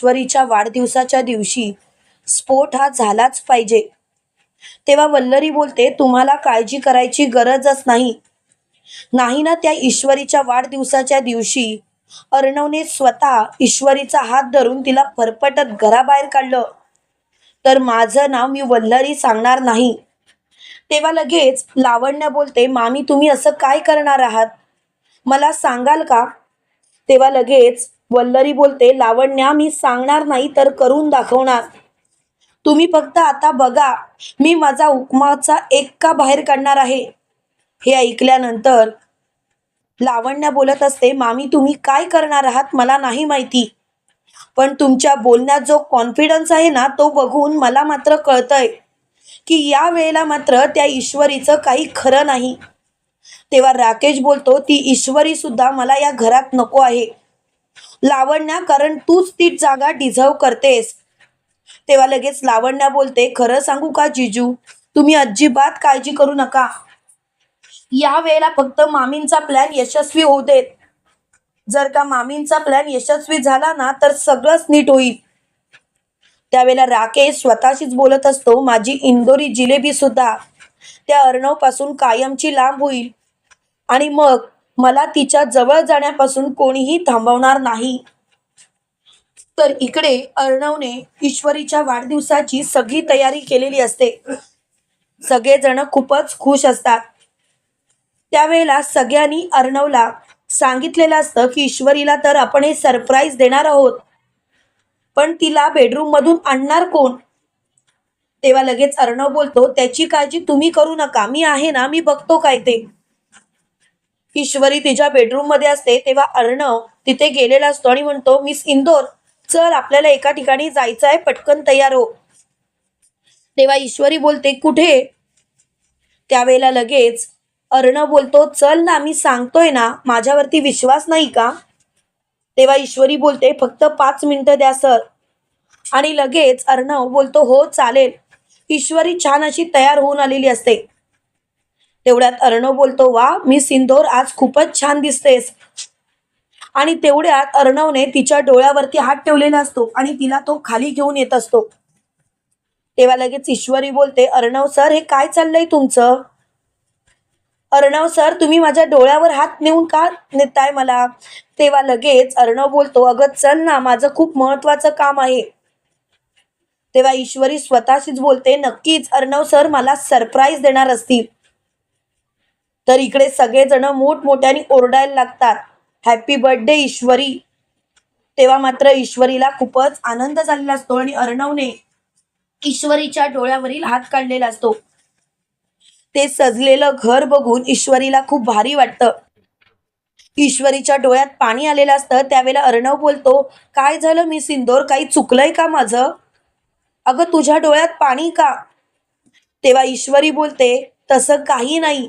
ईश्वरीच्या वाढदिवसाच्या दिवशी स्फोट हा झालाच पाहिजे. तेव्हा वल्लरी बोलते तुम्हाला काळजी करायची गरजच नाही. नाही ना त्या ईश्वरीच्या वाढदिवसाच्या दिवशी अर्णवने स्वतः ईश्वरीचा हात धरून तिला फरफटत घराबाहेर काढलं. तर माझं नाव मी वल्लरी सांगणार नाही. तेव्हा लगेच लावण्य बोलते मामी तुम्ही असं काय करणार आहात? मला सांगाल का? तेव्हा लगेच वल्लरी बोलते लावण्या मी सांगणार नाही तर करून दाखवणार. तुम्ही फक्त आता बघा मी माझा उपमाचा एक का बाहेर काढणार आहे. हे ऐकल्यानंतर लावण्या बोलत असते मामी तुम्ही काय करणार आहात मला नाही माहिती. पण तुमच्या बोलण्यात जो कॉन्फिडन्स आहे ना तो बघून मला मात्र कळतंय की या वेळेला मात्र त्या ईश्वरीचं काही खरं नाही. तेव्हा राकेश बोलतो ती ईश्वरी सुद्धा मला या घरात नको आहे. लावण्या कारण तूच ती जागा डिझर्व करतेस. तेव्हा लगेच लावण्या बोलते खरं सांगू का जिजू? तुम्ही अजिबात काळजी करू नका. या वेळेला फक्त मामींचा प्लॅन यशस्वी होऊ देत. जर का मामींचा प्लॅन यशस्वी झाला ना तर सगळंच नीट होईल. त्यावेळेला राकेश स्वतःशीच बोलत असतो माझी इंदोरी जिलेबी सुद्धा. त्या अर्णवपासून कायमची लांब होईल. आणि मग मला तिच्या जवळ जाण्यापासून कोणीही थांबवणार नाही. तर इकडे अर्णवने ईश्वरीच्या वाढदिवसाची सगळी तयारी केलेली असते. सगळेजण खूपच खुश असतात. त्यावेळेला सगळ्यांनी अर्णवला सांगितलेलं असतं की ईश्वरीला तर आपण हे सरप्राईज देणार आहोत. पण तिला बेडरूम मधून आणणार कोण? तेव्हा लगेच अर्णव बोलतो त्याची काळजी तुम्ही करू नका. मी आहे ना मी बघतो काय ते. ईश्वरी तिच्या बेडरूममध्ये असते तेव्हा अर्णव तिथे गेलेला असतो आणि म्हणतो मिस इंदोर चल आपल्याला एका ठिकाणी जायचं आहे पटकन तयार हो. तेव्हा ईश्वरी बोलते कुठे? त्यावेळेला लगेच अर्णव बोलतो चल ना मी सांगतोय ना माझ्यावरती विश्वास नाही का? तेव्हा ईश्वरी बोलते फक्त पाच मिनिटं द्या सर. आणि लगेच अर्णव बोलतो हो चालेल. ईश्वरी छान अशी तयार होऊन आलेली असते. तेवढ्यात अर्णव बोलतो वा मी सिंदोर आज खूपच छान दिसतेस. आणि तेवढ्यात अर्णवने तिच्या डोळ्यावरती हात ठेवलेला असतो आणि तिला तो खाली घेऊन येत असतो. तेव्हा लगेच ईश्वरी बोलते अर्णव सर हे काय चाललंय तुमचं? अर्णव सर तुम्ही माझ्या डोळ्यावर हात नेऊन का नेताय मला? तेव्हा लगेच अर्णव बोलतो अगं चल ना माझं खूप महत्वाचं काम आहे. तेव्हा ईश्वरी स्वतःशीच बोलते नक्कीच अर्णव सर मला सरप्राईज देणार असतील. तर इकडे सगळेजण मोठमोठ्याने ओरडायला लागतात. Happy birthday Ishwari. तेव्हा मात्र ईश्वरीला खूपच आनंद झालेला असतो आणि अर्णवने ईश्वरीच्या डोळ्यावरील हात काढलेला असतो. ते सजलेलं घर बघून ईश्वरीला खूप भारी वाटतं. ईश्वरीच्या डोळ्यात पाणी आलेलं असतं. त्यावेळेला अर्णव बोलतो काय झालं मी सिंदोर? काही चुकलंय का माझं? अगं तुझ्या डोळ्यात पाणी का? तेव्हा ईश्वरी बोलते तसं काही नाही.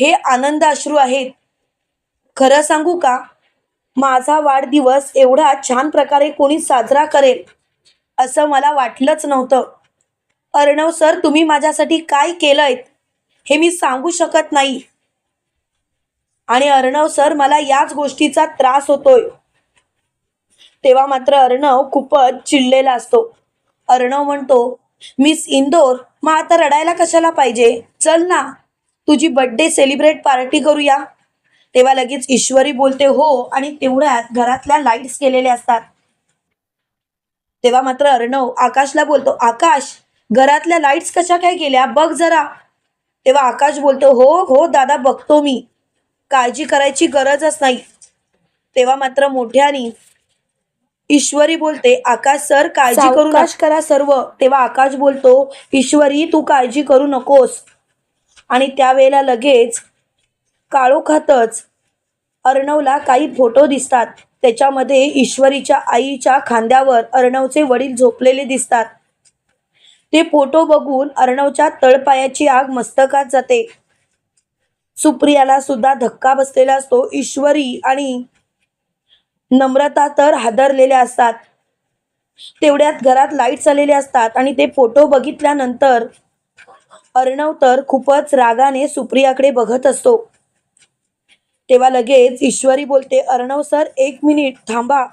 हे आनंद अश्रू आहेत. खरं सांगू का? माझा वाढदिवस एवढा छान प्रकारे कोणी साजरा करेल असं मला वाटलंच नव्हतं. अर्णव सर तुम्ही माझ्यासाठी काय केलंय? हे मी सांगू शकत नाही. आणि अर्णव सर मला याच गोष्टीचा त्रास होतोय. तेव्हा मात्र अर्णव खूपच चिडलेला असतो. अर्णव म्हणतो मिस इंदोर मग आता रडायला कशाला पाहिजे? चल ना. तुझी बर्थडे सेलिब्रेट पार्टी करूया. तेव्हा लगेच ईश्वरी बोलते हो आणि तेवढ्यात घरातल्या लाईट्स केलेल्या असतात. तेव्हा मात्र अर्णव आकाशला बोलतो आकाश घरातल्या लाईट्स कशा काय गेल्या? बघ जरा. तेव्हा आकाश बोलतो हो हो दादा बघतो मी. काळजी करायची गरजच नाही. तेव्हा मात्र मोठ्यानी ईश्वरी बोलते आकाश सर काळजी करू सावकाश करा सर्व. तेव्हा आकाश बोलतो ईश्वरी तू काळजी करू नकोस. आणि त्यावेळेला लगेच काळोखातच अर्णवला काही फोटो दिसतात. त्याच्यामध्ये ईश्वरीच्या आईच्या खांद्यावर अर्णवचे वडील झोपलेले दिसतात. ते फोटो बघून अर्णवच्या तळपायाची आग मस्तकात जाते. सुप्रियाला सुद्धा धक्का बसलेला असतो. ईश्वरी आणि नम्रता तर हादरलेल्या असतात. तेवढ्यात घरात लाईट्स आलेले असतात आणि ते फोटो बघितल्यानंतर अर्णव तर खूपच रागाने सुप्रियाकडे बघत असतो. तेव्हा लगेच ईश्वरी बोलते अर्णव सर एक मिनिट थांबा.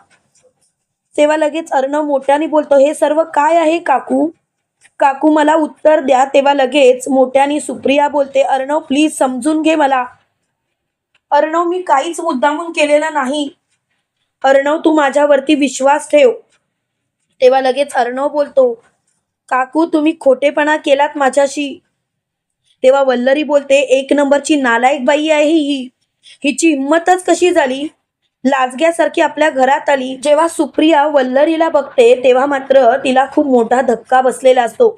तेव्हा लगेच अर्णव मोठ्याने बोलतो हे सर्व काय आहे काकू? काकू मला उत्तर द्या. तेव्हा लगेच मोठ्याने सुप्रिया बोलते अर्णव प्लीज समजून घे मला. अर्णव मी काहीच मुद्दामून केलेला नाही. अर्णव तू माझ्यावरती विश्वास ठेव. तेव्हा लगेच अर्णव बोलतो काकू तुम्ही खोटेपणा केलात माझ्याशी. तेव्हा वल्लरी बोलते एक नंबरची नालायक बाई आहे ही. हिची हिंमतच कशी झाली? लाजग्यासारखी आपल्या घरात आली. जेव्हा सुप्रिया वल्लरीला बघते तेव्हा मात्र तिला खूप मोठा धक्का बसलेला असतो.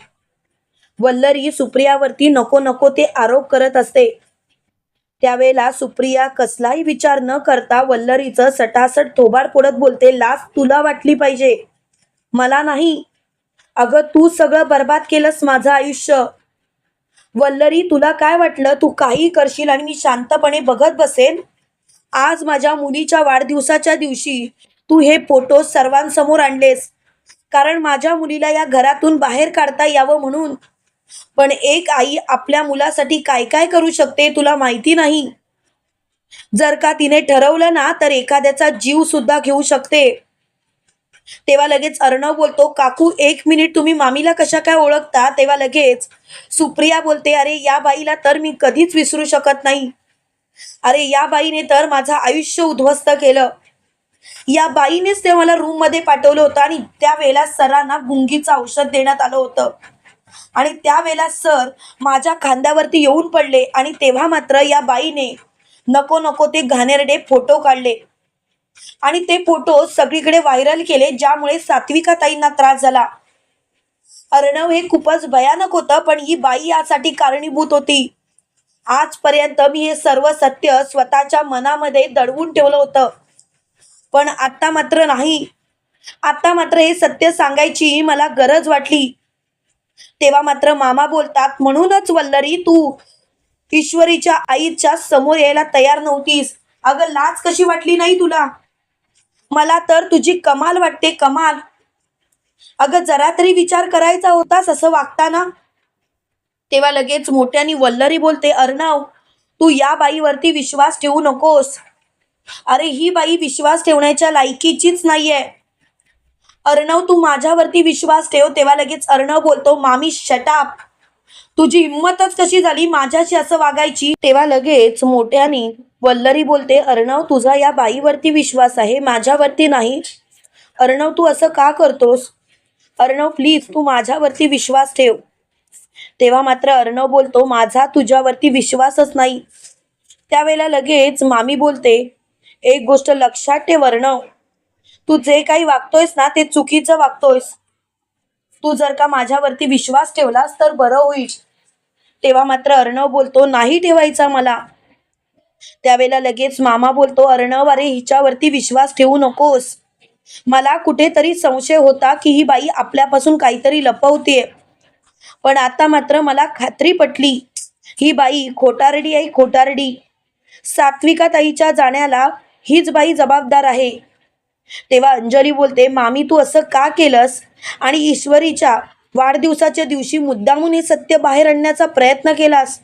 वल्लरी सुप्रियावरती नको नको ते आरोप करत असते. त्यावेळेला सुप्रिया कसलाही विचार न करता वल्लरीचं सटासट थोबाड फोडत बोलते लाज तुला वाटली पाहिजे. मला नाही. अगं तू सगळं बर्बाद केलंस माझं आयुष्य. वल्लरी तुला काय वाटलं? तू काही करशील आणि मी शांतपणे बघत बसेन. आज माझ्या मुलीच्या वाढदिवसाच्या दिवशी तू हे फोटो सर्वांसमोर आणलेस. कारण माझ्या मुलीला या घरातून बाहेर काढता यावं म्हणून. पण एक आई आपल्या मुलासाठी काय काय करू शकते तुला माहिती नाही. जर का तिने ठरवलं ना तर एखाद्याचा जीव सुद्धा घेऊ शकते. तेव्हा लगेच अर्णव बोलतो काकू एक मिनिट तुम्ही मामीला कशा काय ओळखता? तेव्हा लगेच सुप्रिया बोलते अरे या बाईला तर मी कधीच विसरू शकत नाही. अरे या बाईने तर माझं आयुष्य उद्ध्वस्त केलं. या बाईनेच ते मला रूममध्ये पाठवलं होतं आणि त्यावेळेला सरांना गुंगीचं औषध देण्यात आलं होतं. आणि त्यावेळेला सर माझ्या खांद्यावरती येऊन पडले आणि तेव्हा मात्र या बाईने नको नको ते घाणेरडे फोटो काढले. आणि ते फोटो सगळीकडे व्हायरल केले ज्यामुळे सात्विका ताईंना त्रास झाला. अर्णव हे खूपच भयानक होतं पण ही बाई यासाठी कारणीभूत होती. आजपर्यंत मी हे सर्व सत्य स्वतःच्या मनामध्ये दडवून ठेवलं होतं. पण आता मात्र नाही. आता मात्र हे सत्य सांगायची मला गरज वाटली. तेव्हा मात्र मामा बोलतात म्हणूनच वल्लरी तू ईश्वरीच्या आईच्या समोर यायला तयार नव्हतीस. अगं लाच कशी वाटली नाही तुला? मला तर तुझी कमाल वाटते कमाल. अगं जरा तरी विचार करायचा होतास असं वागताना. तेव्हा लगेच मोठ्यानी वल्लरी बोलते अर्णव तू या बाईवरती विश्वास ठेवू नकोस. अरे ही बाई विश्वास ठेवण्याच्या लायकीचीच नाहीये. अर्णव तू माझ्यावरती विश्वास ठेव. तेव्हा लगेच अर्णव बोलतो मामी शटाप तुझी हिंमतच कशी झाली माझ्याशी असं वागायची? तेव्हा लगेच मोठ्यानी वल्लरी बोलते अर्णव तुझा या बाईवरती विश्वास आहे माझ्यावरती नाही. अर्णव तू असं का करतोस? अर्णव प्लीज तू माझ्यावरती विश्वास ठेव. तेव्हा मात्र अर्णव बोलतो माझा तुझ्यावरती विश्वासच नाही. त्यावेळेला लगेच मामी बोलते एक गोष्ट लक्षात ठेव अर्णव तू जे काही वागतोयस ना ते चुकीचं वागतोयस. तू जर का माझ्यावरती विश्वास ठेवलास तर बरं होईल. तेव्हा मात्र अर्णव बोलतो नाही ठेवायचा मला. त्यावेळेला लगेच मामा बोलतो अर्णव अरे हिच्यावरती विश्वास ठेवू नकोस. मला कुठेतरी संशय होता की ही बाई आपल्यापासून काहीतरी लपवतीये. पण आता मात्र मला खात्री पटली. ही बाई खोटारडी आई खोटारडी. सात्विका ताईच्या जाण्याला हीच बाई जबाबदार आहे. तेव्हा अंजली बोलते मामी तू असं का केलंस? आणि ईश्वरीच्या वाढदिवसाच्या दिवशी मुद्दामून हे सत्य बाहेर आणण्याचा प्रयत्न केलास.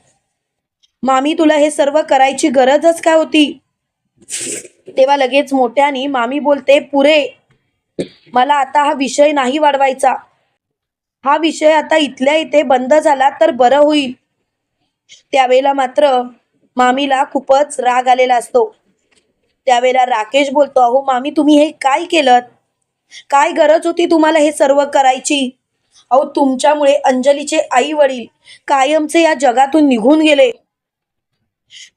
मामी तुला हे सर्व करायची गरजच काय होती? तेव्हा लगेच मोठ्याने मामी बोलते पुरे मला आता हा विषय नाही वाढवायचा. हा विषय आता इथल्या इथे बंद झाला तर बरं होईल. त्यावेळेला मात्र मामीला खूपच राग आलेला असतो. त्यावेळेला राकेश बोलतो अहो मामी तुम्ही हे काय केलं काय गरज होती तुम्हाला हे सर्व करायची? अहो तुमच्यामुळे अंजलीचे आई वडील कायमचे या जगातून निघून गेले.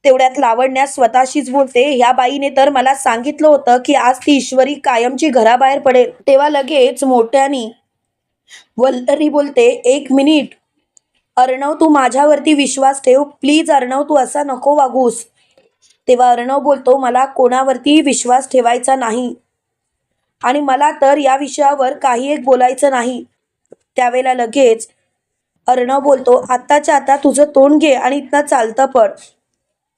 तेवढ्यात लावण्या स्वतःशीच बोलते ह्या बाईने तर मला सांगितलं होतं की आज ती ईश्वरी कायमची घराबाहेर पडेल. तेव्हा लगेच मोठ्यानी वल्लरी बोलते एक मिनिट. अर्णव तू माझ्यावरती विश्वास ठेव. प्लीज अर्णव तू असा नको वागूस. तेव्हा अर्णव बोलतो मला कोणावरती विश्वास ठेवायचा नाही. आणि मला तर या विषयावर काही एक बोलायचं नाही. त्यावेळेला लगेच अर्णव बोलतो आत्ताच्या आता तुझं तोंड घे आणि इथनं चालतं पड.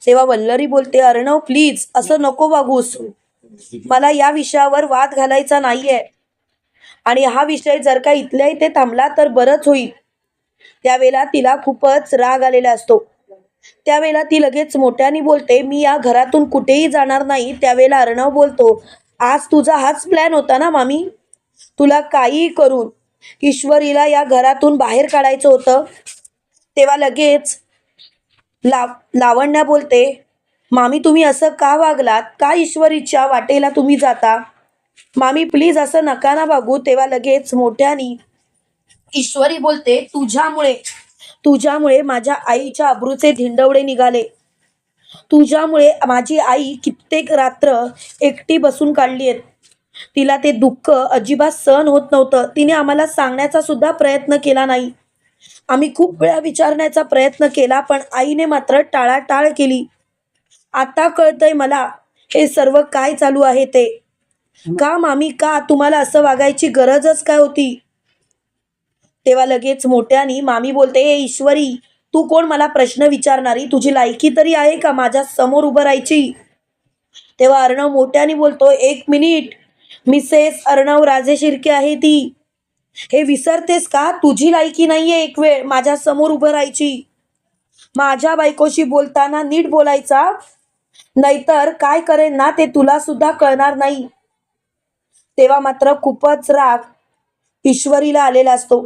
तेव्हा वल्लरी बोलते अर्णव प्लीज असं नको वागूस. मला या विषयावर वाद घालायचा नाहीये. आणि हा विषय जर का इथल्या इथे थांबला तर बरंच होईल. त्यावेळेला तिला खूपच राग आलेला असतो. त्यावेळेला ती लगेच मोठ्याने बोलते मी या घरातून कुठेही जाणार नाही. त्यावेळेला अर्णव बोलतो आज तुझा हाच प्लॅन होता ना मामी? तुला काहीही करून. ईश्वरीला या घरातून बाहेर काढायचं होतं. तेव्हा लगेच लाव लावण्या बोलते मामी तुम्ही असं का वागलात? का ईश्वरीच्या वाटेला तुम्ही जाता? मामी प्लीज असं नका ना वागू. तेव्हा लगेच मोठ्यानी ईश्वरी बोलते तुझ्यामुळे तुझ्यामुळे माझ्या आईच्या अब्रूचे धिंडवडे निघाले. तुझ्यामुळे माझी आई कित्येक रात्र एकटी बसून काढली आहेत. तिला ते दुःख अजिबात सहन होत नव्हतं. तिने आम्हाला सांगण्याचा सुद्धा प्रयत्न केला नाही. आम्ही खूप वेळा विचारण्याचा प्रयत्न केला पण आईने मात्र टाळाटाळ केली. आता कळतंय मला हे सर्व काय चालू आहे ते? का मामी का तुम्हाला असं वागायची गरजच काय होती? तेव्हा लगेच मोठ्यानी मामी बोलते हे ईश्वरी तू कोण मला प्रश्न विचारणारी? तुझी लायकी तरी आहे का माझ्यासमोर उभं राहायची? तेव्हा अर्णव मोठ्यानी बोलतो एक मिनिट मिसेस अर्णव राजे शिर्के आहे ती. हे विसरतेस का? तुझी लायकी नाहीये एक वेळ माझ्यासमोर उभं राहायची. माझ्या बायकोशी बोलताना नीट बोलायचा. नाहीतर काय करेन ना ते तुला सुद्धा कळणार नाही. तेव्हा मात्र खूपच राग ईश्वरीला आलेला असतो.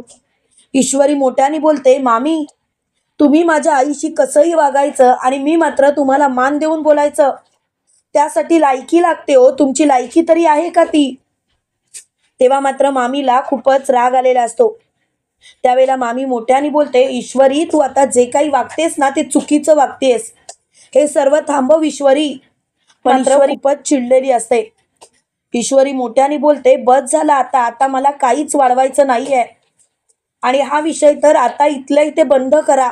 ईश्वरी मोठ्याने बोलते मामी तुम्ही माझ्या आईशी कसंही वागायचं आणि मी मात्र तुम्हाला मान देऊन बोलायचं. त्यासाठी लायकी लागते हो. तुमची लायकी तरी आहे का ती? तेव्हा मात्र मामीला खूपच राग आलेला असतो. त्यावेळेला मामी मोठ्याने बोलते ईश्वरी तू आता जे काही वागतेस ना ते चुकीचं वागतेस. हे सर्व थांबव ईश्वरी. मात्र खूपच चिडलेली असते. ईश्वरी मोठ्याने बोलते बस झाला आता आता मला काहीच वाढवायचं नाहीये. आणि हा विषय तर आता इथल्या इथे बंद करा.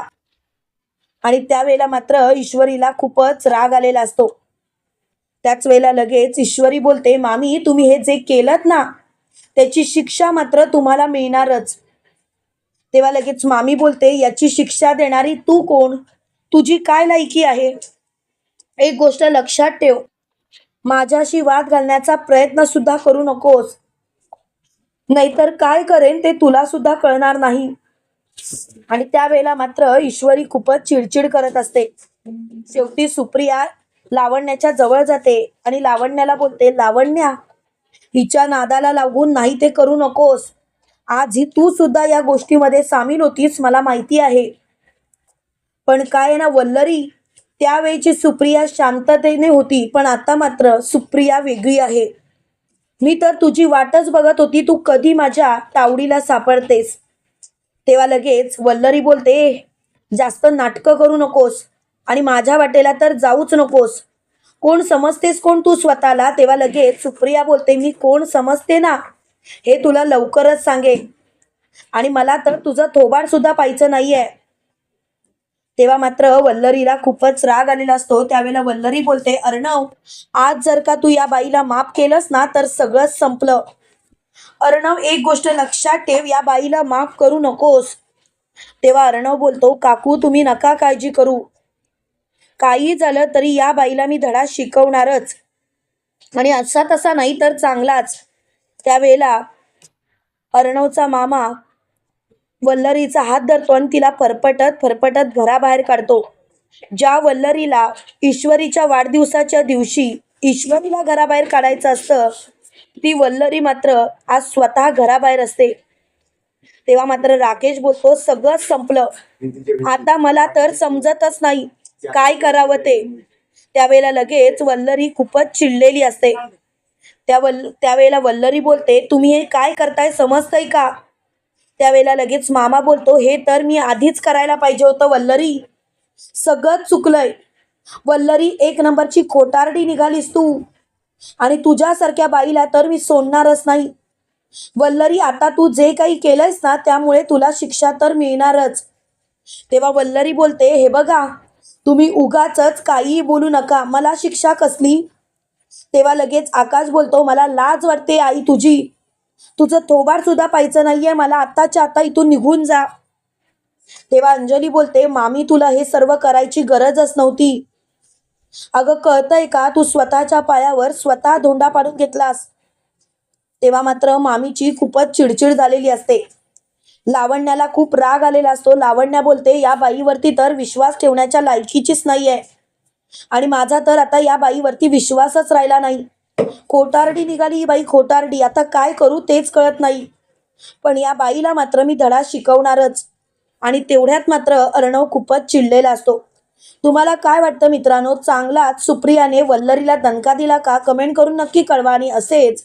आणि त्यावेळेला मात्र ईश्वरीला खूपच राग आलेला असतो. त्याच वेळेला लगेच ईश्वरी बोलते मामी तुम्ही हे जे केलं ना त्याची शिक्षा मात्र तुम्हाला मिळणारच. तेव्हा लगेच मामी बोलते याची शिक्षा देणारी तू कोण? तुझी काय लायकी आहे? एक गोष्ट लक्षात ठेव माझ्याशी वाद घालण्याचा प्रयत्न सुद्धा करू नकोस. नाहीतर काय करेन ते तुला सुद्धा कळणार नाही. आणि त्यावेळेला मात्र ईश्वरी खूपच चिडचिड करत असते. शेवटी सुप्रिया लावण्याच्या जवळ जाते आणि लावण्याला बोलते लावण्या हिच्या नादाला लागून नाही ते करू नकोस. आज ही तू सुद्धा या गोष्टीमध्ये सामील होतीस मला माहिती आहे. पण काय आहे ना वल्लरी त्यावेळची सुप्रिया शांततेने होती पण आता मात्र सुप्रिया वेगळी आहे. मी तर तुझी वाटच बघत होती तू कधी माझ्या तावडीला सापडतेस. तेव्हा लगेच वल्लरी बोलते जास्त नाटकं करू नकोस. आणि माझ्या वाटेला तर जाऊच नकोस. कोण समजतेस कोण तू स्वतःला? तेव्हा लगेच सुप्रिया बोलते मी कोण समजते ना? हे तुला लवकरच सांगेन. आणि मला तर तुझं थोबाड सुद्धा पाहिजे नाहीये. तेव्हा मात्र वल्लरीला खूपच राग आलेला असतो. त्यावेळेला वल्लरी बोलते अर्णव आज जर का तू या बाईला माफ केलंस ना तर सगळंच संपलं. अर्णव एक गोष्ट लक्षात ठेव या बाईला माफ करू नकोस. तेव्हा अर्णव बोलतो काकू तुम्ही नका काळजी करू. काही झालं तरी या बाईला मी धडा शिकवणारच. आणि असा तसा नाही तर चांगलाच. त्यावेळेला अर्णवचा मामा वल्लरीचा हात धरतो आणि तिला फरफटत फरफटत घराबाहेर काढतो. ज्या वल्लरीला ईश्वरीच्या वाढदिवसाच्या दिवशी ईश्वरीला घराबाहेर काढायचं असतं ती वल्लरी मात्र आज स्वतः घराबाहेर असते. तेव्हा मात्र राकेश बोलतो सगळं संपलं. आता मला तर समजतच नाही. काय करावं ते? त्यावेळेला लगेच वल्लरी खूपच चिडलेली असते. त्या वल्ल त्यावेळेला वल्लरी बोलते तुम्ही हे काय करताय? समजतंय का? त्यावेळेला लगेच मामा बोलतो हे तर मी आधीच करायला पाहिजे होतं वल्लरी. सगळं चुकलंय. वल्लरी एक नंबरची खोटारडी निघालीस तू. आणि तुझ्यासारख्या बाईला तर मी सोडणारच नाही. वल्लरी आता तू जे काही केलंयस ना त्यामुळे तुला शिक्षा तर मिळणारच. तेव्हा वल्लरी बोलते हे बघा तुम्ही उगाच काहीही बोलू नका. मला शिक्षा कसली? तेव्हा लगेच आकाश बोलतो मला लाज वाटते आई तुझी. तुझं थोबाड सुद्धा पाहिजे नाहीये. मला आत्ताच्या आता इथून निघून जा. तेव्हा अंजली बोलते मामी तुला हे सर्व करायची गरजच नव्हती. अगं कळतंय का? तू स्वतःच्या पायावर स्वतः धोंडा पाडून घेतलास. तेव्हा मात्र मामीची खूपच चिडचिड झालेली असते. लावण्याला खूप राग आलेला असतो. लावण्या बोलते या बाईवरती तर विश्वास ठेवण्याच्या लायकीचीच नाहीये. आणि माझा तर आता या बाईवरती विश्वासच राहिला नाही. खोटारडी निघाली ही बाई खोटारडी. आता काय करू तेच कळत नाही. पण या बाईला मात्र मी धडा शिकवणारच. आणि तेवढ्यात मात्र अर्णव खूपच चिडलेला असतो. तुम्हाला काय वाटतं मित्रांनो? चांगलाच सुप्रियाने वल्लरीला दणका दिला का? कमेंट करून नक्की कळवा. आणि असेच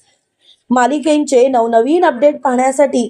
मालिकेंचे नवनवीन अपडेट पाहण्यासाठी